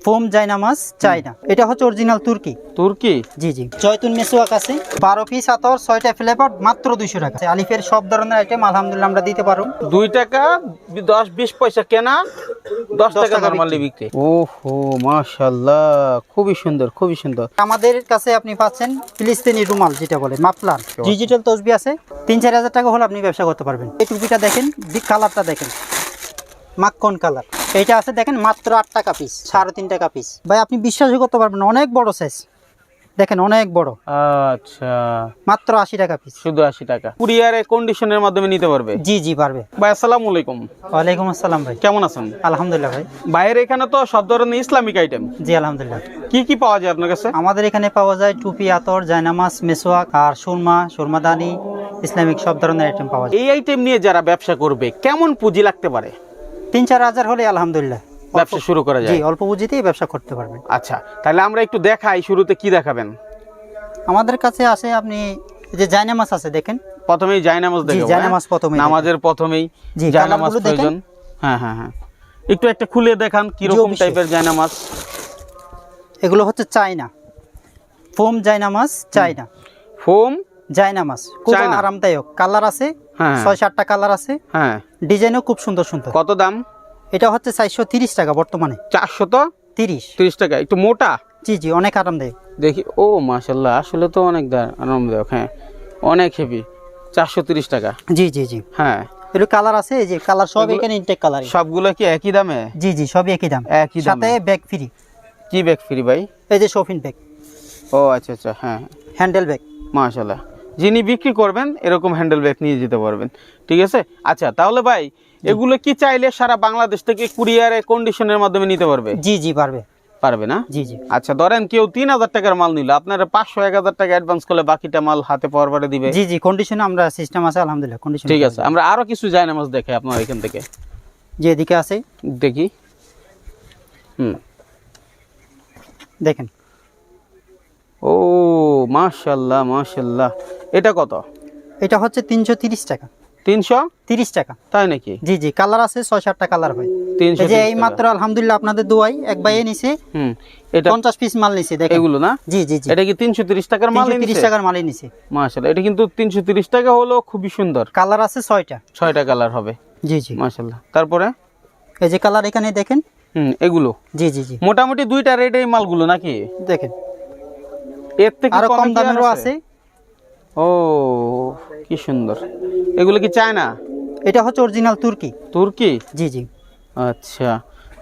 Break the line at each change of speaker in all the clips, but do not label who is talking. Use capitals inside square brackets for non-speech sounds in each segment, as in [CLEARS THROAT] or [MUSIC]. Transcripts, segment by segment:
Foam জাইনামাস চাইনা। এটা হচ্ছে original তুর্কি।
তুর্কি?
জি জি। জয়তুন মেসোয়াক আছে বারো পিস আতর ছয়টা ফ্লেভার মাত্র দুইশো টাকা। আলিফের সব ধরনের আইটেম আলহামদুলিল্লাহ আমরা দিতে পারব।
দুই টাকা দশ বিশ পয়সা কেনা দশ টাকা
টাকা
নর্মালি বিক্রি। ওহো মাশাল্লাহ খুবই সুন্দর খুবই সুন্দর।
আমাদের কাছে আপনি পাচ্ছেন ফিলিস্তিনি রুমাল যেটা বলে মাফলার। ডিজিটাল তসবি আছে তিন চার হাজার টাকা হলে আপনি ব্যবসা করতে পারবেন। এই টুপিটা দেখেন কালারটা দেখেন। মাখন কালার এইটা আছে দেখেন মাত্র আট টাকা পিস সাড়ে তিন টাকা পিস ভাই আপনি বিশ্বাসই করতে পারবেন অনেক বড় সাইজ দেখেন অনেক বড়।
আচ্ছা।
মাত্র আশি টাকা পিস
শুধু আশি টাকা। কুরিয়ারে কন্ডিশনের মাধ্যমে নিতে পারবে?
জি জি পারবে।
ভাই আসসালামু আলাইকুম।
ওয়ালাইকুম আসসালাম ভাই।
কেমন আছেন?
আলহামদুলিল্লাহ ভাই।
বাইরে এখানে তো সব ধরনের ইসলামিক আইটেম
জি আলহামদুলিল্লাহ।
কি কি পাওয়া যায় আপনার কাছে?
আমাদের এখানে পাওয়া যায় টুপি আতর জায়নামাজ মেসোয়াক আর সুরমা সুরমাদানি ইসলামিক সব ধরনের আইটেম পাওয়া যায়।
এই আইটেম নিয়ে যারা ব্যবসা করবে কেমন পুঁজি লাগতে পারে?
তিন চার হাজার হলে আলহামদুলিল্লাহ।
ব্যবসা শুরু করা
জি
যায়
অল্প পুঁজিতেই ব্যবসা করতে পারবেন।
আচ্ছা তাহলে আমরা একটু দেখাই শুরুতে কি দেখাবেন।
আমাদের কাছে আছে আপনি যে জায়নামাজ আছে দেখেন।
প্রথমেই জায়নামাজ
জি
দেখাবো
জায়নামাজ
হ্যাঁ?
প্রথমে
নামাজের প্রথমেই জায়নামাজ প্রয়োজন। হ্যাঁ হ্যাঁ হ্যাঁ। একটু একটা খুলে দেখান কীরকম
অবশ্যই।
টাইপের জায়নামাজ
এগুলো হচ্ছে চায়না। ফোম জায়নামাজ চায়না।
ফোম?
জায়নামাজ খুব আরামদায়ক। কালার আছে
হ্যাঁ।
ছয় সাতটা কালার আছে।
হ্যাঁ।
ডিজাইনও খুব সুন্দর সুন্দর।
কত দাম?
এটা হচ্ছে চারশো তিরিশ টাকা বর্তমানে।
চারশো তো?
তিরিশ।
তিরিশ টাকা। একটু মোটা?
জি জি অনেক আরামদায়ক।
দেখি। ও মাশাল্লাহ আসলে তো অনেক আরামদায়ক হ্যাঁ। অনেক হেভি চারশো তিরিশ টাকা।
জি জি জি।
হ্যাঁ।
এগুলো কালার আছে এই যে কালার সব এখানে ইনটেক কালার
সবগুলো কি একই দামে?
জি জি সবই একই দাম।
একই
সাথে ব্যাগ ফ্রি
কি ব্যাগ ফ্রি ভাই?
এই যে শপিং ব্যাগ
ও আচ্ছা আচ্ছা হ্যাঁ।
হ্যান্ডেল ব্যাগ
মাশাল্লাহ যিনি বিক্রি করবেন এরকম হ্যান্ডেল ব্যাগ নিয়ে যেতে পারবেন। ঠিক আছে? আচ্ছা তাহলে ভাই এগুলো কি চাইলে সারা বাংলাদেশ থেকে কুরিয়ারে কন্ডিশনের মাধ্যমে নিতে পারবে?
জি জি পারবে।
পারবে না?
জি জি।
আচ্ছা ধরেন কেউ তিন হাজার টাকার মাল নিল আপনারা পাঁচশো এক হাজার টাকা অ্যাডভান্স করলে বাকিটা মাল হাতে পাওয়ার পরে দিবে?
জি জি কন্ডিশনে আমরা সিস্টেম আছে আলহামদুলিল্লাহ কন্ডিশন
ঠিক আছে আমরা আরও কিছু জায়নামাজ দেখে আপনার এখান থেকে।
যে এদিকে আছে।
দেখি। হুম।
দেখেন।
ও মাশাল্লাহ মাশাল্লাহ। এটা কত?
এটা হচ্ছে তিনশো তিরিশ টাকা।
তিনশো?
তিরিশ টাকা।
তাই নাকি?
জি জি কালার আছে ছয় সাতটা কালার হয়।
তিনশো
এই যে এই মাত্র আলহামদুলিল্লাহ আপনাদের দোয়াই এক বাইয়ে নিছে।
এটা
পঞ্চাশ পিস মাল নিছে দেখেন।
এগুলো না?
জি জি জি।
এটা কি তিনশো তিরিশ টাকার মাল
তিরিশ টাকার মালই নিছে।
মাশাল্লাহ এটা কিন্তু তিনশো তিরিশ টাকা হলো খুবই সুন্দর।
কালার আছে ছয়টা।
ছয়টা কালার হবে।
জি জি।
মাশাল্লাহ তারপরে?
এই যে কালার এখানে দেখেন?
হুম এগুলো।
জি জি জি।
মোটামুটি দুইটা রেট এই মালগুলো নাকি?
দেখেন।
এর থেকে
আরও কম
কমে
দামেরও আছে।
ও কি সুন্দর। এগুলো কি চায় না
এটা হচ্ছে অরিজিনাল তুর্কি।
তুর্কি?
জি জি।
আচ্ছা।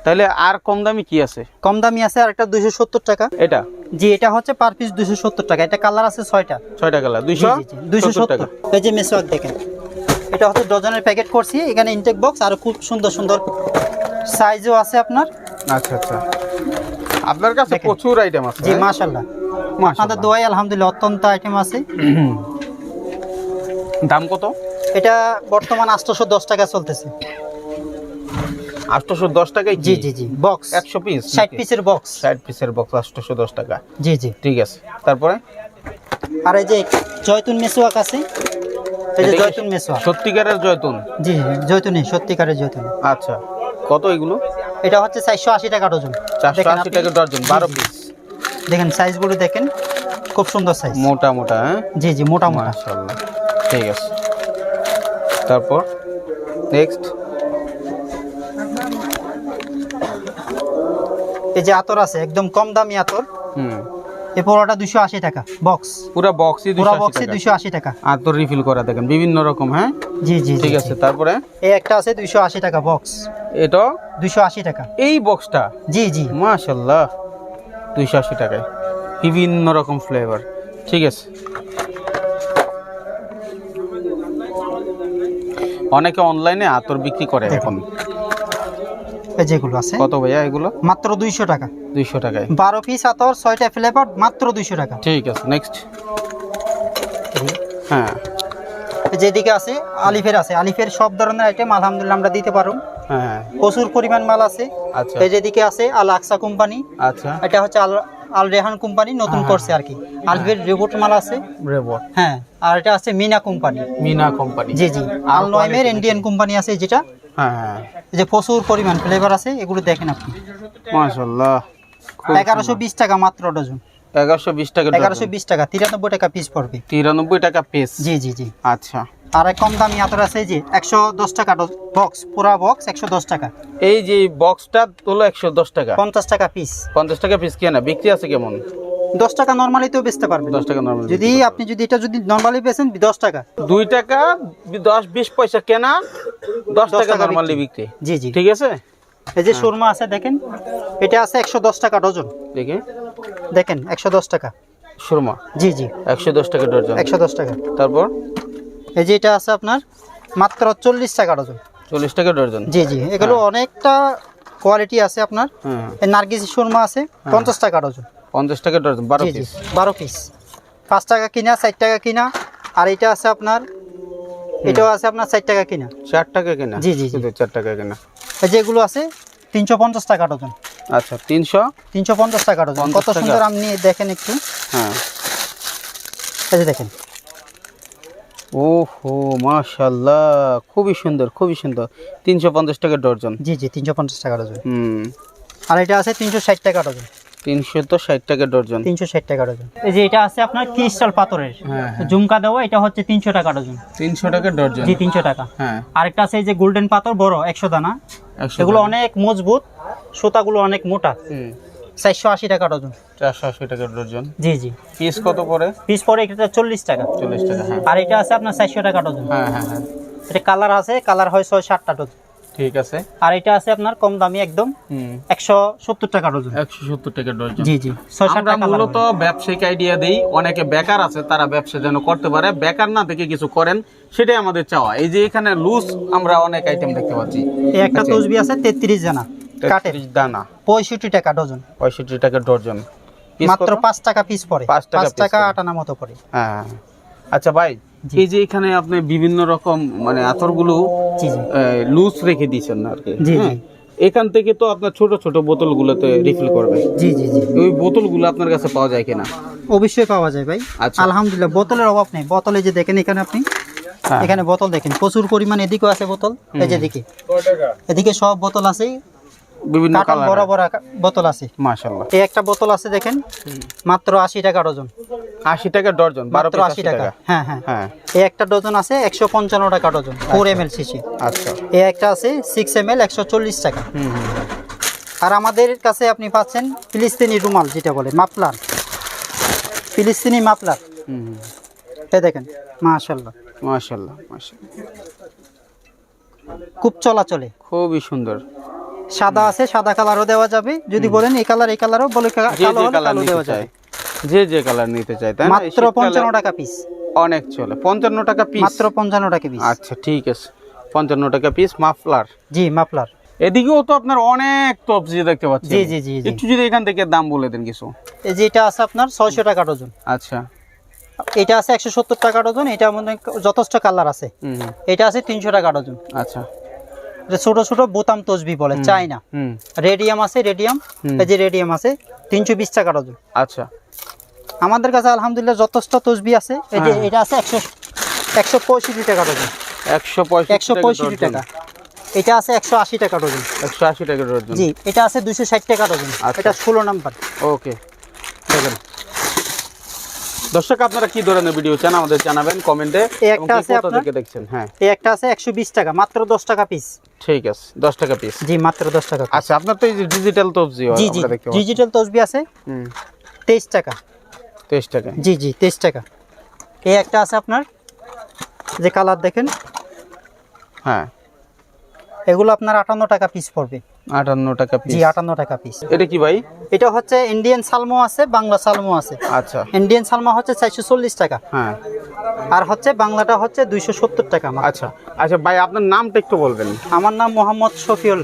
তাহলে আর কম দামি কি আছে?
কম দামি আছে আর একটা দুইশো সত্তর টাকা।
এটা?
জি এটা হচ্ছে পার পিস দুইশো সত্তর টাকা। এটা কালার আছে ছয়টা।
ছয়টা কালার দুইশো?
দুইশো
সত্তর।
এই যে মেসওয়াক দেখেন। এটা হচ্ছে ডজনের প্যাকেট করছি। এখানে ইনটেক বক্স আর খুব সুন্দর সুন্দর সাইজও আছে আপনার।
আচ্ছা আচ্ছা। আপনার কাছে প্রচুর আইটেম আছে।
জি
হ্যাঁ?
আমাদের দোয়াই আলহামদুলিল্লাহ অত্যন্ত আইটেম আছে। [CLEARS THROAT]
দাম কত?
এটা বর্তমান আটশোশো দশ টাকা চলতেছে।
আটশোশো দশ টাকায়
জি জি জি বক্স
একশো পিস
ষাট পিসের বক্স
ষাট পিসের বক্স আটশোশো দশ টাকা।
জি জি।
ঠিক আছে। তারপরে?
আর এই যে জয়তুন মেসোয়াক আছে। এই যে জয়তুন মেসোয়াক।
সত্যিকারের জয়তুন?
জি জয়তুনি সত্যিকারের জয়তুন।
আচ্ছা। কত এগুলো?
এটা হচ্ছে চারশো আশি টাকা ডজন।
চারশো আশি টাকা ডজন বারো। পিস
দেখেন সাইজগুলো দেখেন খুব সুন্দর সাইজ
মোটা মোটা হ্যাঁ?
জি জি মোটা মোটা।
মাশাআল্লাহ ঠিক আছে। তারপর নেক্সট
এই যে আতর আছে একদম কম দামি আতর।
হুম।
এই পোড়াটা দুশো আশি টাকা বক্স
পুরো বক্সই
পুরো
দুশো
বক্সে দুশো আশি টাকা।
তো রিফিল করা দেখেন বিভিন্ন রকম হ্যাঁ?
জি জি
ঠিক আছে। তারপরে?
এই একটা আছে দুইশো আশি টাকা বক্স
এটা?
দুইশো আশি টাকা।
এই বক্সটা
জি জি।
মাশাল্লাহ দুইশো আশি টাকায়। বিভিন্ন রকম ফ্লেভার ঠিক আছে? অনেকে অনলাইনে আতর বিক্রি করে এখন।
এই যেগুলো আছে।
কত ভাইয়া এগুলো?
মাত্র দুইশো টাকা।
দুইশো টাকায়।
বারো পিস আতর ছয়টা ফ্লেভার মাত্র দুইশো টাকা।
ঠিক আছে নেক্সট হ্যাঁ।
যেদিকে আছে আলিফের আছে। আলিফের সব ধরনের আইটেম আলহামদুলিল্লাহ আমরা দিতে পারব
হ্যাঁ।
প্রচুর পরিমাণ মাল আছে।
আচ্ছা।
এই যেদিকে আছে আল আকসা কোম্পানি।
আচ্ছা।
এটা হচ্ছে আল আল রেহান কোম্পানি নতুন
হ্যাঁ।
করছে আর কি। আলফের রিবোট মাল আছে।
রেবট
হ্যাঁ আর এটা আছে মিনা কোম্পানি।
মিনা কোম্পানি।
জি জি। আল নয়মের ইন্ডিয়ান কোম্পানি আছে যেটা।
হ্যাঁ হ্যাঁ।
এই যে প্রচুর পরিমাণ ফ্লেভার আছে এগুলো দেখেন আপনি।
মাশাল্লাহ খুব
এগারোশো বিশ টাকা মাত্র ডজন।
এগারোশো বিশ টাকা
এগারোশো বিশ টাকা তিরানব্বই টাকা পিস পড়বে।
তিরানব্বই টাকা পিস
জি জি জি।
আচ্ছা।
আর কম দামি আতর আছে যে টাকা বক্স পুরা বক্স একশো দশ টাকা।
এই যে বক্সটা হলো টাকা।
পঞ্চাশ টাকা পিস
পঞ্চাশ টাকা পিস কেনা বিক্রি আছে কেমন?
দশ টাকা নর্মালি তো বেচতে পারবেন।
টাকা নর্মাল
যদি আপনি যদি এটা যদি নর্মালি বেচেন দশ টাকা।
দুই টাকা দশ বিশ পয়সা কেনা দশ
দশ
টাকা
টাকা
নর্মালি বিক্রি।
জি জি।
ঠিক আছে?
এই যে সুরমা আছে দেখেন এটা আছে একশো দশ টাকা ডজন
দেখি।
দেখেন একশো দশ টাকা।
সুরমা?
জি জি।
একশো দশ টাকা ডজন।
একশো দশ টাকা।
তারপর?
এই যে এটা আছে আপনার মাত্র চল্লিশ টাকা ডজন।
চল্লিশ টাকা ডজন।
জি জি। এগুলো অনেকটা কোয়ালিটি আছে আপনার।
হ্যাঁ।
এই নার্গিস সুরমা আছে পঞ্চাশ টাকা ডজন।
পঞ্চাশ টাকা ডজন বারো পিস
বারো পিস পাঁচ টাকা কিনা ষাট টাকা কিনা। আর এটা আছে আপনার এটাও আছে আপনার ষাট টাকা কিনা।
চার টাকা কেনা?
জি, জি, জি।
চার টাকা কেনা।
এই যেগুলো আছে তিনশো পঞ্চাশ টাকা ডজন।
আচ্ছা তিনশো?
তিনশো পঞ্চাশ টাকা ডজন। কত সুন্দর আপনি দেখেন একটু।
হ্যাঁ।
এই যে দেখেন।
ওহো মাশাল্লাহ খুবই সুন্দর খুবই সুন্দর। তিনশো পঞ্চাশ টাকা ডজন।
জি জি তিনশো পঞ্চাশ টাকা ডজন।
হুম।
আর এটা আছে তিনশো ষাট টাকা ডজন।
তিনশো তো ষাট টাকা ডজন।
তিনশো ষাট টাকা ডজন। এই যে এটা আছে আপনার ক্রিস্টাল পাথরের।
হ্যাঁ হ্যাঁ।
ঝুমকা দেওয়া এটা হচ্ছে তিনশো টাকা ডজন।
তিনশো টাকা ডজন।
জি তিনশো টাকা।
হ্যাঁ।
আরেকটা আছে এই যে গোল্ডেন পাথর বড় একশো দানা। এগুলো অনেক মজবুত সুতাগুলো অনেক মোটা। চারশো আশি টাকা ডজন।
চারশো আশি টাকা ডজন।
জি জি।
পিস কত করে?
পিস পরে এটা চল্লিশ টাকা।
চল্লিশ টাকা হ্যাঁ।
আর এটা আছে আপনার চারশো টাকা ডজন।
হ্যাঁ হ্যাঁ হ্যাঁ।
এটা কালার আছে কালার হয় ছয় সাতটা ডজন।
ঠিক আছে।
আর এটা আছে আপনার কম দামি একদম একশো টাকা ডজন।
একশো সত্তর টাকা ডজন।
জি জি।
আমরা মূলত ব্যবসায়িক আইডিয়া দেই। অনেকে বেকার আছে তারা ব্যবসা যেন করতে পারে। বেকার না থেকে কিছু করেন সেটাই আমাদের চাওয়া। এই যে এখানে লুজ আমরা অনেক আইটেম দেখতে পাচ্ছি।
এই একটা
আচ্ছা।
তসবি আছে তেত্রিশ জানা কাঠের।
দানা।
পঁয়ষট্টি টাকা ডজন।
পঁয়ষট্টি টাকা ডজন।
মাত্র? পাঁচ টাকা পিস পড়ে।
পাঁচ টাকা
পাঁচ
piece
টাকা আটানা মতো পড়ে।
হ্যাঁ। আচ্ছা ভাই। এই যে এখানে আপনি বিভিন্ন রকম মানে আতরগুলো লুজ রেখে দিয়েছেন আর কি? হ্যাঁ? এখান থেকে তো আপনার ছোট ছোট বোতলগুলোতে রিফিল করবে।
জি জি জি।
ওই বোতলগুলো আপনার কাছে পাওয়া যায় কিনা?
অবশ্যই পাওয়া যায় ভাই।
আচ্ছা।
আলহামদুলিল্লাহ বোতলের অভাব নেই। বোতলে যে দেখেন এখানে আপনি
হ্যাঁ।
এখানে বোতল দেখেন প্রচুর পরিমাণ এদিকেও আছে বোতল। এই যে এদিকে। এদিকে সব বোতল আছে
বিভিন্ন
কার্টন বড় বড় বোতল আছে।
মাশাল্লাহ
এই একটা বোতল আছে দেখেন মাত্র আশি টাকা ডজন।
আশি টাকা ডর্জন বারো
মাত্র
পিস
আশি টাকা। হ্যাঁ হ্যাঁ।
হ্যাঁ।
এই একটা ডজন আছে একশো পঞ্চান্ন টাকা dozen four M L CC
আচ্ছা।
এই একটা আছে সিক্স এম এল একশো চল্লিশ টাকা।
হুম।
আর আমাদের কাছে আপনি পাচ্ছেন ফিলিস্তিনি রুমাল যেটা বলে মাপলার ফিলিস্তিনি মাপলার
হুম।
এই দেখেন মাশাল্লাহ
মাশাল্লাহ মাশাল্লাহ
খুব চলাচলে।
খুবই সুন্দর।
সাদা আছে সাদা কালারও দেওয়া যাবে। যদি বলেন এই কালার এই কালারও বলে কালো কালো দেওয়া
চায়।
যাবে।
যে যে কালার নিতে চাই তাই
মাত্র
শীতকালে
পঞ্চান্ন টাকা পিস
অনেক চলে। পঞ্চান্ন টাকা পিস
মাত্র পঞ্চান্ন টাকা পিস
আচ্ছা ঠিক আছে। পঞ্চান্ন টাকা পিস মাফলার।
জি মাফলার।
এদিকেও তো আপনার অনেক তবজি দেখতে পাচ্ছি
জি, জি, জি।
একটু যদি এখান থেকে দাম বলে দেন কিছু।
এই যে এটা আছে আপনার ছয়শো টাকা ডজন
আচ্ছা।
এটা আছে একশো সত্তর টাকা ডজন এটা মধ্যে যথেষ্ট কালার আছে। এটা আছে তিনশো টাকা ডজন
আচ্ছা।
ছোট ছোট বোতাম তসবি বলে চাই না রেডিয়াম আছে রেডিয়াম। এই যে রেডিয়াম আছে তিনশো বিশ টাকা ডজন।
আচ্ছা।
আমাদের কাছে আলহামদুলিল্লাহ যথেষ্ট তসবি আছে। এই যে
হ্যাঁ।
এটা আছে একশো একশো পঁয়ষট্টি টাকা ডজন।
একশো পঁয়ষট্টি
একশো পঁয়ষট্টি টাকা। এটা আছে একশো আশি টাকা ডজন।
একশো আশি টাকা ডজন।
জি এটা আছে দুশো ষাট টাকা ডজন।
আচ্ছা।
এটা ষোলো নাম্বার।
ওকে। দেখেন। দর্শক আপনারা কি ধরনের ভিডিও চান আমাদের জানাবেন কমেন্টে
একটা আছে আপনার?
থেকে দেখছেন? হ্যাঁ।
এই একটা আছে একশো বিশ টাকা মাত্র দশ টাকা পিস
ঠিক আছে দশ টাকা পিস
জি মাত্র দশ টাকা piece।
আচ্ছা আপনার তো এই যে ডিজিটাল তবজি
জি জি ডিজিটাল তসবি আছে।
হুম।
তেইশ টাকা।
তেইশ টাকা।
জি জি তেইশ টাকা। এই একটা আছে আপনার যে কালার দেখেন।
হ্যাঁ।
এগুলো আপনার আটান্ন টাকা পিস পড়বে।
আটান্ন টাকা পিস
জি আটান্ন টাকা পিস
এটা কি ভাই?
এটা হচ্ছে ইন্ডিয়ান সালমো আছে বাংলা সালমো আছে।
আচ্ছা।
ইন্ডিয়ান সালমা হচ্ছে চারশো চল্লিশ টাকা।
হ্যাঁ।
আর হচ্ছে বাংলাটা হচ্ছে দুইশো সত্তর টাকা
আচ্ছা। আচ্ছা ভাই আপনার নামটা একটু বলবেন।
আমার নাম মোহাম্মদ শফিউল।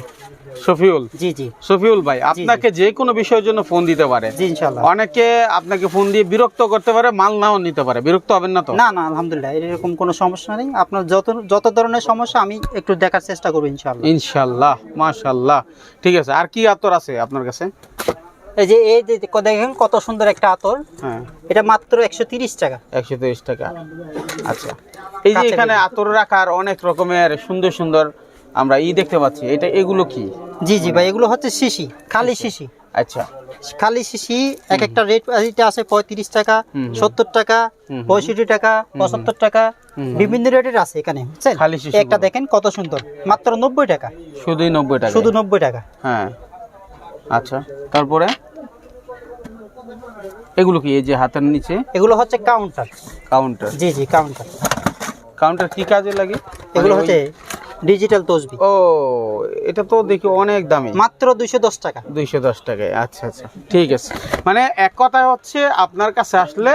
শফিউল?
জি জি।
শফিউল ভাই আপনাকে যে কোনো বিষয়ের জন্য ফোন দিতে পারে।
জি ইনশাল্লাহ।
অনেকে আপনাকে ফোন দিয়ে বিরক্ত করতে পারে মাল নাও নিতে পারে। বিরক্ত হবেন না তো?
না না আলহামদুলিল্লাহ এরকম কোনো সমস্যা নেই। আপনার যত যত ধরনের সমস্যা আমি একটু দেখার চেষ্টা করব ইনশাল্লাহ।
ইনশাল্লাহ মাশাল্লাহ। ঠিক আছে আর কি আতর আছে আপনার কাছে?
এই যে এই যে দেখেন কত সুন্দর একটা আতর।
হ্যাঁ।
এটা মাত্র একশো তিরিশ টাকা।
একশো তিরিশ টাকা। আচ্ছা। এই যে এখানে। আতর রাখার অনেক রকমের সুন্দর সুন্দর আমরা ই দেখতে পাচ্ছি এটা এগুলো কি?
জি জি ভাই এগুলো হচ্ছে শিশি খালি শিশি।
আচ্ছা।
খালি শিশি এক একটা রেট এটা আছে পঁয়ত্রিশ টাকা। সত্তর টাকা। পঁয়ষট্টি টাকা পঁচাত্তর টাকা বিভিন্ন রেটের আছে এখানে বুঝছেন?
খালি শিশি
একটা দেখেন কত সুন্দর মাত্র নব্বই টাকা।
শুধুই নব্বই টাকা।
শুধু নব্বই টাকা।
হ্যাঁ। আচ্ছা তারপরে? এগুলো কি এই যে হাতের নিচে?
এগুলো হচ্ছে কাউন্টার
কাউন্টার
জি জি কাউন্টার
কাউন্টার কি কাজে লাগে?
এগুলো
মানে
হচ্ছে ডিজিটাল তসবি।
ও এটা তো দেখি অনেক দামি।
মাত্র দুইশো দশ টাকা।
দুইশো দশ টাকায় আচ্ছা আচ্ছা ঠিক আছে। মানে এক কথা হচ্ছে আপনার কাছে আসলে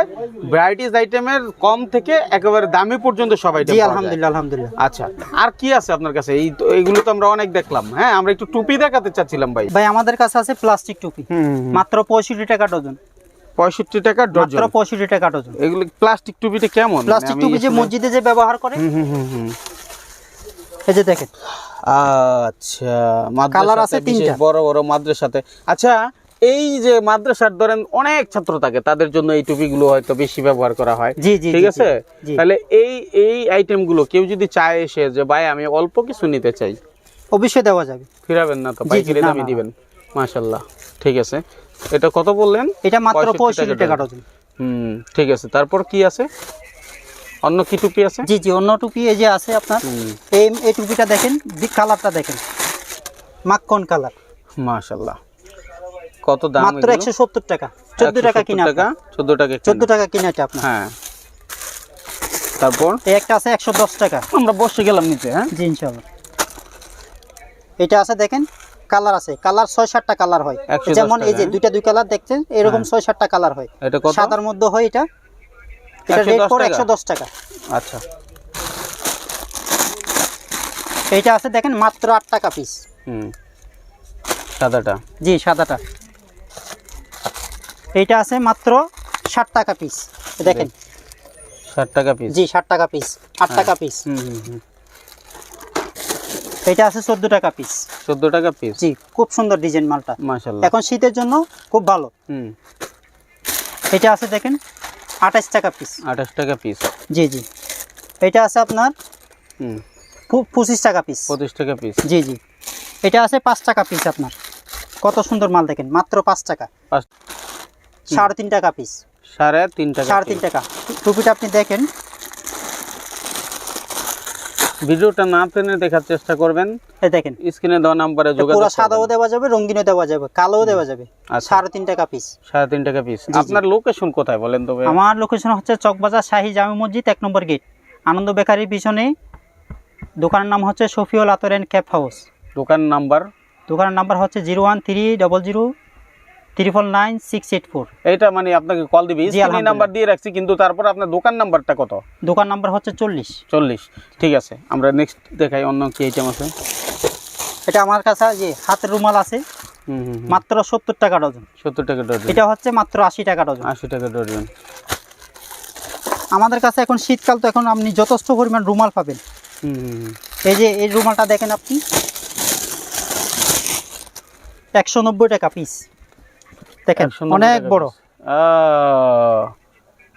ভ্যারাইটিস আইটেমের কম থেকে একেবারে দামি পর্যন্ত সব আইটেম
জি আলহামদুলিল্লাহ আলহামদুলিল্লাহ।
আচ্ছা আর কি আছে আপনার কাছে? এই এইগুলো তো আমরা অনেক দেখলাম। হ্যাঁ আমরা একটু টুপি দেখাতে চাচ্ছিলাম ভাই।
ভাই আমাদের কাছে আছে প্লাস্টিক টুপি।
হুম
মাত্র পঁয়ষট্টি টাকা ডজন।
পঁয়ষট্টি টাকা ডজন?
মাত্র পঁয়ষট্টি টাকা ডজন।
এগুলো প্লাস্টিক টুপিটা কেমন? মানে
প্লাস্টিক টুপি যে মসজিদে যে ব্যবহার করে?
হুম হুম হুম।
এই যে দেখেন।
আচ্ছা
কালার আছে তিনটা।
বড় বড় মাদ্রাসাতে। আচ্ছা এই যে মাদ্রাসার ধরেন অনেক ছাত্র থাকে তাদের জন্য এই টুপিগুলো হয়তো বেশি ব্যবহার করা হয়।
জি জি
ঠিক আছে? তাহলে এই এই আইটেমগুলো কেউ যদি চায় এসে যে ভাই আমি অল্প কিছু নিতে চাই।
অবশ্যই দেওয়া যাবে।
ফিরাবেন না তো পাইকারি দামে দিবেন। ঠিক আছে। এটা কত বললেন?
এটা মাত্র
65
পঁয়ষট্টি টাকা।
ডজন। হুম ঠিক আছে। তারপর কি আছে? অন্য কি টুপি আছে?
জি জি অন্য টুপি এই যে আছে আপনার। এই এই টুপিটা দেখেন দিক কালারটা দেখেন। মাখন কালার।
মাশাল্লাহ কত দাম
মাত্র একশো সত্তর টাকা। চোদ্দ টাকা কিনা
টাকা? চোদ্দ টাকা
চোদ্দ টাকা কিনা এটা আপনার।
হ্যাঁ। তারপর?
এই একটা আছে একশো দশ টাকা।
আমরা বসে গেলাম নিতে হ্যাঁ?
জি ইনশাল্লাহ এটা আছে দেখেন কালার আছে। কালার ছয় সাতটা কালার হয়। যেমন এই যে দুইটা দুই কালার দেখছেন এরকম
হ্যাঁ।
ছয় সাতটা কালার হয়।
এটা কত?
সাদার মধ্যে হয় এটা এটা
110
রেট পড়ে
টাকা?
একশো দশ টাকা?
আচ্ছা।
এইটা আছে দেখেন মাত্র আট টাকা পিস
হুম। সাদাটা?
জি সাদাটা। এইটা আছে মাত্র ষাট টাকা পিস দেখেন।
ষাট টাকা পিস
জি ষাট টাকা পিস আট টাকা পিস এটা আছে চোদ্দ টাকা পিস
চোদ্দ টাকা পিস
জি খুব সুন্দর ডিজাইন মালটা।
মাশাল্লাহ
এখন শীতের জন্য খুব ভালো।
হুম।
এটা আছে দেখেন আঠাশ টাকা পিস
আঠাশ টাকা পিস
জি জি। এটা আছে আপনার পঁচিশ টাকা পিস
পঁচিশ টাকা পিস
জি জি। এটা আছে পাঁচ টাকা পিস আপনার। কত সুন্দর মাল দেখেন মাত্র পাঁচ টাকা।
পাঁচ
সাড়ে তিন টাকা পিস
সাড়ে তিন টাকা
সাড়ে তিন টাকা। টুপিটা আপনি দেখেন
ভিডিওটা না টেনে দেখার চেষ্টা করবেন।
এই দেখেন।
স্ক্রিনে দেওয়া নাম্বারে যোগাযোগ
পুরো সাদাও দেওয়া যাবে রঙিনও দেওয়া যাবে কালোও দেওয়া যাবে।
আচ্ছা।
সাড়ে তিন টাকা পিস
সাড়ে তিন টাকা পিস। আপনার লোকেশন কোথায় বলেন তো
আমার লোকেশন হচ্ছে চকবাজার শাহী জামে মসজিদ এক নম্বর গেট আনন্দ বেকারির পিছনে। দোকানের নাম হচ্ছে Shafiul Attar and cap house.
দোকান নাম্বার?
দোকানের নাম্বার হচ্ছে zero one three double zero triple nine six eight four
এইটা মানে আপনাকে কল দিবি। স্ক্রিনে নাম্বার দিয়ে রাখছি কিন্তু তারপর আপনার দোকান নাম্বারটা কত?
দোকান নাম্বার হচ্ছে চল্লিশ।
চল্লিশ। ঠিক আছে আমরা নেক্সট দেখাই অন্য কি আইটেম আছে।
এটা আমার কাছে যে হাতের রুমাল আছে। মাত্র সত্তর টাকা ডজন।
সত্তর টাকা ডজন।
এটা হচ্ছে মাত্র আশি টাকা ডজন।
আশি টাকা ডজন।
আমাদের কাছে এখন শীতকাল তো এখন আপনি যথেষ্ট পরিমাণ রুমাল পাবেন। এই যে এই রুমালটা দেখেন আপনি। একশো নব্বই টাকা পিস দেখেন অনেক বড়।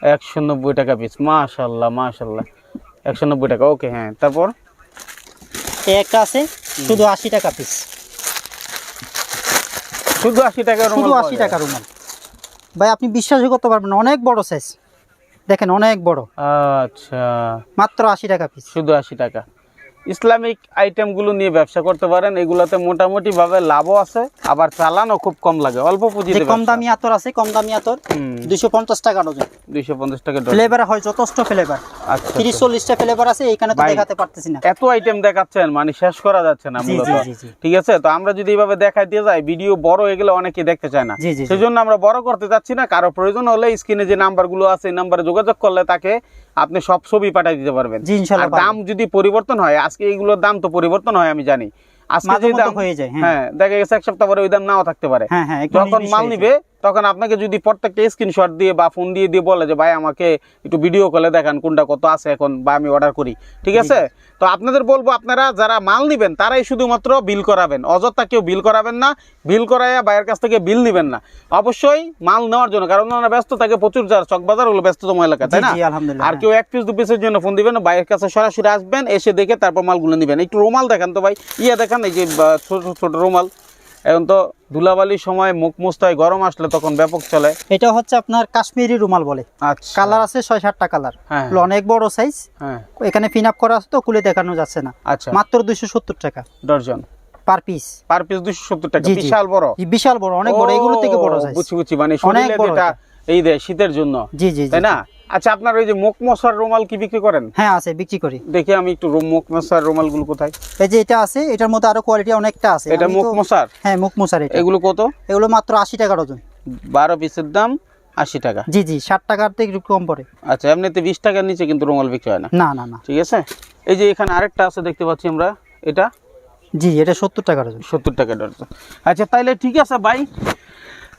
একশো নব্বই টাকা পিস মাশাল্লাহ মাশাল্লাহ। একশো নব্বই টাকা ওকে হ্যাঁ তারপর?
একটা আছে শুধু আশি টাকা পিস
শুধু আশি টাকা
শুধু আশি টাকা রুমাল। ভাই আপনি বিশ্বাসই করতে পারবেন অনেক বড় সাইজ দেখেন অনেক বড়।
আচ্ছা।
মাত্র আশি টাকা পিস
শুধু আশি টাকা। ইসলামিক আইটেমগুলো নিয়ে ব্যবসা করতে পারেন। এগুলোতে মোটামুটি ভাবে লাভও আছে আবার চালানো খুব কম লাগে অল্প
যে
পুঁজিতে
কম দামি আতর আছে কম দামি আতর দুইশো পঞ্চাশ টাকা ডজন।
দুইশো পঞ্চাশ টাকা।
ফ্লেভার হয় যথেষ্ট ফ্লেভার।
আচ্ছা
তিরিশ
আচ্ছা।
চল্লিশটা ফ্লেভার আছে এইখানে তো দেখাতে পারতেছি না।
এত আইটেম দেখাচ্ছেন মানে শেষ করা যাচ্ছে না। ঠিক আছে? তো আমরা যদি এইভাবে দেখাই দিয়ে যাই ভিডিও বড় হয়ে গেলে অনেকে দেখতে চায় না।
জি, জি, জি।
সেজন্য আমরা বড় করতে চাচ্ছি না কারও প্রয়োজন হলে স্ক্রিনে যে নাম্বারগুলো আছে এই নাম্বারে যোগাযোগ করলে তাকে আপনি সব ছবি পাঠিয়ে দিতে পারবেন। দাম যদি পরিবর্তন হয় আজকে এইগুলোর দাম তো পরিবর্তন হয় আমি জানি। আজকে যে দাম
হয়ে যায়, হ্যাঁ।
হ্যাঁ দেখা গেছে এক সপ্তাহ পরে ওই দাম নাও থাকতে পারে।
হ্যাঁ হ্যাঁ
যখন মাল নিবে তখন আপনাকে যদি প্রত্যেকটা স্ক্রিনশট দিয়ে বা ফোন দিয়ে দিয়ে বলে যে ভাই আমাকে একটু ভিডিও কলে দেখান কোনটা কত আছে এখন বা আমি অর্ডার করি। ঠিক আছে? তো আপনাদের বলব আপনারা যারা মাল নিবেন তারাই শুধুমাত্র বিল করাবেন। অযথা কেউ বিল করাবেন না বিল করাইয়া বাইরের কাছ থেকে বিল নিবেন না। অবশ্যই মাল নেওয়ার জন্য কারণ ওনারা ব্যস্ত থাকে প্রচুর যার চকবাজার হলো ব্যস্ততম এলাকা তাই না? আর কেউ এক পিস দু পিসের জন্য ফোন দিবেন না, বাইরের কাছে সরাসরি আসবেন এসে দেখে তারপর মালগুলো নিবেন। একটু রুমাল দেখান তো ভাই ইয়ে দেখান এই যে ছোট ছোট রুমাল। এখন তো ধুলাবালির সময় মুখ মুস্তায় গরম আসলে তখন ব্যাপক চলে।
এটা হচ্ছে আপনার কাশ্মীরি রুমাল বলে।
আচ্ছা।
কালার আছে ছয় সাতটা কালার।
হ্যাঁ
অনেক বড় সাইজ
হ্যাঁ।
এখানে ফিন আপ করা আছে তো খুলে দেখানো যাচ্ছে না।
আচ্ছা।
মাত্র দুইশো সত্তর টাকা।
Dozen
per piece
per piece দুশো সত্তর টাকা।
জি, জি।
বিশাল বড়।
বিশাল বড় অনেক বড়। এগুলো থেকে বড় সাইজ
বুঝছি বুঝছি। মানে
অনেক বড়
এই দেয় শীতের জন্য।
জি জি
তাই না? আচ্ছা আপনার ওই যে মুখ মশার রুমাল কি বিক্রি করেন?
হ্যাঁ আছে বিক্রি করি।
দেখি আমি একটু রুম- মুখ মশার রুমালগুলো কোথায়?
এই যে এটা আছে এটার মধ্যে আরও কোয়ালিটি অনেকটা আছে।
এটা মুখ মশার?
হ্যাঁ মুখ মশার এটা।
এগুলো কত?
এগুলো মাত্র আশি টাকা ডজন
বারো পিসের দাম আশি টাকা।
জি জি ষাট টাকার থেকে একটু কম পড়ে।
আচ্ছা এমনিতে বিশ টাকার নিচে কিন্তু রুমাল বিক্রি হয় না।
না না না।
ঠিক আছে? এই যে এখানে আরেকটা আছে দেখতে পাচ্ছি আমরা। এটা?
জি এটা সত্তর টাকা ডজন
সত্তর টাকা ডর্জন আচ্ছা তাইলে ঠিক আছে ভাই।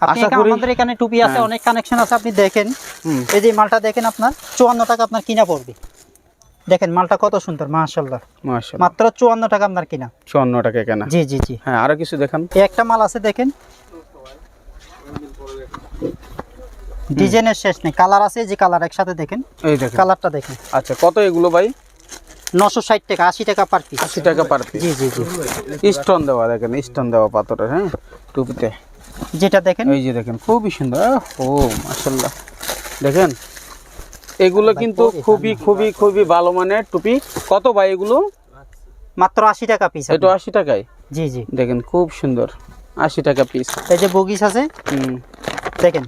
আশা
এখানে-
করি-
আমাদের এখানে টুপি আছে
হ্যাঁ।
অনেক কানেকশন আছে আপনি দেখেন। এই যে মালটা দেখেন আপনার চুয়ান্ন টাকা আপনার কিনা পড়বে। দেখেন মালটা কত সুন্দর মাশাল্লাহ মাত্র চুয়ান্ন টাকা আপনার কিনা।
চুয়ান্ন টাকা কেনা।
জি জি জি।
হ্যাঁ আরও কিছু দেখান।
একটা মাল আছে দেখেন। ডিজাইনের শেষ নেই কালার আছে যে কালার একসাথে দেখেন।
এই দেখেন।
কালারটা দেখেন।
আচ্ছা কত এগুলো ভাই?
নশো ষাট টাকা আশি টাকা পার পিস
আশি টাকা পার পিস
জি জি জি।
স্টোন দেওয়া দেখেন স্টোন দেওয়া পাথরের হ্যাঁ টুপিতে।
যেটা দেখেন।
এই যে দেখেন খুবই সুন্দর। ও মাশাল্লাহ দেখেন এগুলো কিন্তু খুবই খুবই খুবই ভালো মানের টুপি। কত ভাই এগুলো?
মাত্র আশি টাকা পিস
এটা আশি টাকায়?
জি জি।
দেখেন খুব সুন্দর। আশি টাকা পিস
এই যে বগিস আছে? দেখেন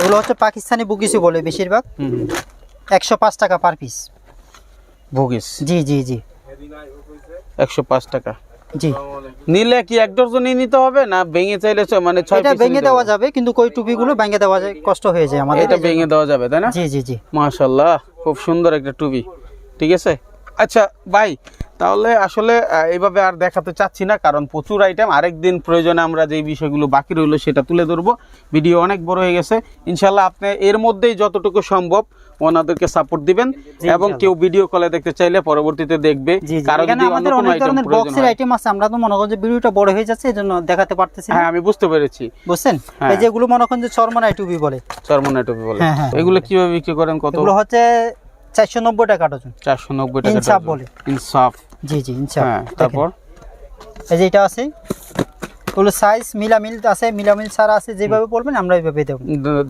এগুলো হচ্ছে পাকিস্তানি বুগিসই বলে বেশিরভাগ।
হুম
একশো পাঁচ টাকা পার পিস
ভুগিস
জি জি জি।
একশো পাঁচ টাকা।
জি।
নিলে কি এক ডজনই নিতে হবে না ভেঙে চাইলে মানে ছয়
এটা ভেঙে দেওয়া যাবে কিন্তু কই টুপিগুলো ভেঙে দেওয়া যায় কষ্ট হয়ে যায় আমাদের।
এটা ভেঙে দেওয়া যাবে তাই না?
জি জি জি।
মাশাল্লাহ খুব সুন্দর একটা টুপি। ঠিক আছে? আচ্ছা ভাই তাহলে আসলে এইভাবে আর দেখাতে চাচ্ছি না কারণ প্রচুর আইটেম আরেকদিন প্রয়োজনে আমরা যে বিষয়গুলো বাকি রইল সেটা তুলে ধরবো। ভিডিও অনেক বড় হয়ে গেছে। ইনশাল্লাহ আপনি এর মধ্যেই যতটুকু সম্ভব ওনাদেরকে সাপোর্ট দিবেন এবং কেউ ভিডিও কলে দেখতে চাইলে পরবর্তীতে দেখবে। কারও
এখানে
যদি অন্য
আমাদের
কোনো
অনেক
আইটেম প্রয়োজন হয়।
আইটেম আছে আমরা তো মনে করেন যে ভিডিওটা বড় হয়ে যাচ্ছে এই জন্য দেখাতে পারতেছি না।
হ্যাঁ আমি বুঝতে পেরেছি।
বুঝছেন?
হ্যাঁ।
এই যেগুলো মনে করেন যে চরমনাই টুপি বলে।
চরমনাই টুপি বলে।
হ্যাঁ, হ্যাঁ।
এগুলো কীভাবে বিক্রি করেন কত?
এগুলো হচ্ছে চারশো নব্বই টাকা ডজন।
চারশো নব্বই টাকা
ইনসাফ বলে।
ইনসাফ।
জি জি
হ্যাঁ তারপর?
এই যে এটা আছে ওগুলো সাইজ মিলামিল আছে মিলামিল ছাড়া আছে যেভাবে বলবেন আমরা ওইভাবে দেবো।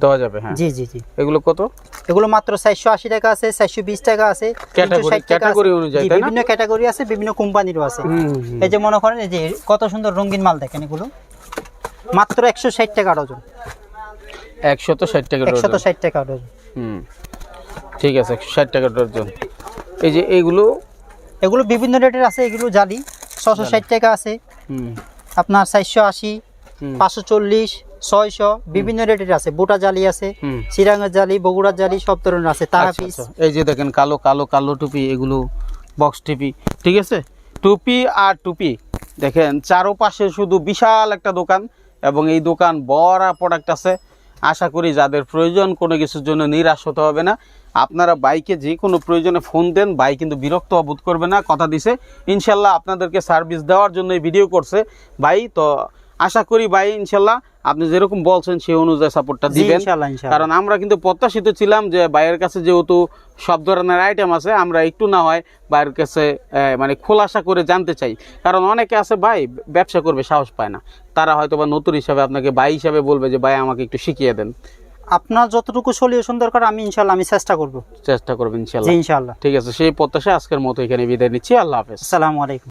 দেওয়া যাবে হ্যাঁ।
জি জি জি।
এগুলো কত?
এগুলো মাত্র চারশো আশি টাকা আছে চারশো বিশ টাকা আছে
Category-
360 টাকা আছে।
category অনুযায়ী?
বিভিন্ন ক্যাটাগরি আছে বিভিন্ন কোম্পানিরও আছে। এই যে মনে করেন এই যে কত সুন্দর রঙিন মাল দেখেন এগুলো। মাত্র একশো ষাট টাকা ডজন।
একশত ষাট টাকা
একশো ষাট টাকা ডজন।
হুম ঠিক আছে একশো ষাট টাকা ডজন। এই যে এগুলো?
এগুলো বিভিন্ন রেটের আছে এগুলো জালি ছশো ষাট টাকা আছে।
হুম।
আপনার চারশো আশি পাঁচশো চল্লিশ ছয়শো বিভিন্ন রেটের আছে। বোটা জালি আছে
হুম।
জালি বগুড়ার জালি সব ধরনের আছে। তারা
আচ্ছা, আচ্ছা। এই যে দেখেন কালো কালো কালো টুপি এগুলো বক্স টুপি। ঠিক আছে? টুপি আর টুপি। দেখেন চারোপাশে শুধু বিশাল একটা দোকান এবং এই দোকান বড় প্রোডাক্ট আছে। আশা করি যাদের প্রয়োজন কোনো কিছুর জন্য নিরাশ হতে হবে না। আপনারা বাইকে যে কোনো প্রয়োজনে ফোন দেন বাইক কিন্তু বিরক্ত বোধ করবে না কথা দিছে। ইনশাল্লাহ আপনাদেরকে সার্ভিস দেওয়ার জন্য এই ভিডিও করছে ভাই তো আশা করি ভাই ইনশাল্লাহ। আপনি যেরকম বলছেন সেই অনুযায়ী সাপোর্টটা দিবেন। কারণ আমরা কিন্তু প্রত্যাশিত ছিলাম যে বাইরের কাছে যেহেতু সব ধরনের আইটেম আছে আমরা একটু না হয় বাইরের কাছে মানে খোলাসা করে জানতে চাই। কারণ অনেকে আছে ভাই ব্যবসা করবে সাহস পায় না। তারা হয়তো বা নতুন হিসাবে আপনাকে ভাই হিসাবে বলবে যে ভাই আমাকে একটু শিখিয়ে দেন।
আপনার যতটুকু সলিউশন দরকার আমি ইনশাল্লাহ আমি চেষ্টা করব।
চেষ্টা করবেন
ইনশাআল্লাহ।
ইনশাল্লাহ
ইনশাল্লাহ
ঠিক আছে সেই প্রত্যাশা আজকের মতো এখানে বিদায় নিচ্ছি। আল্লাহ হাফেজ।
আসসালামু আলাইকুম।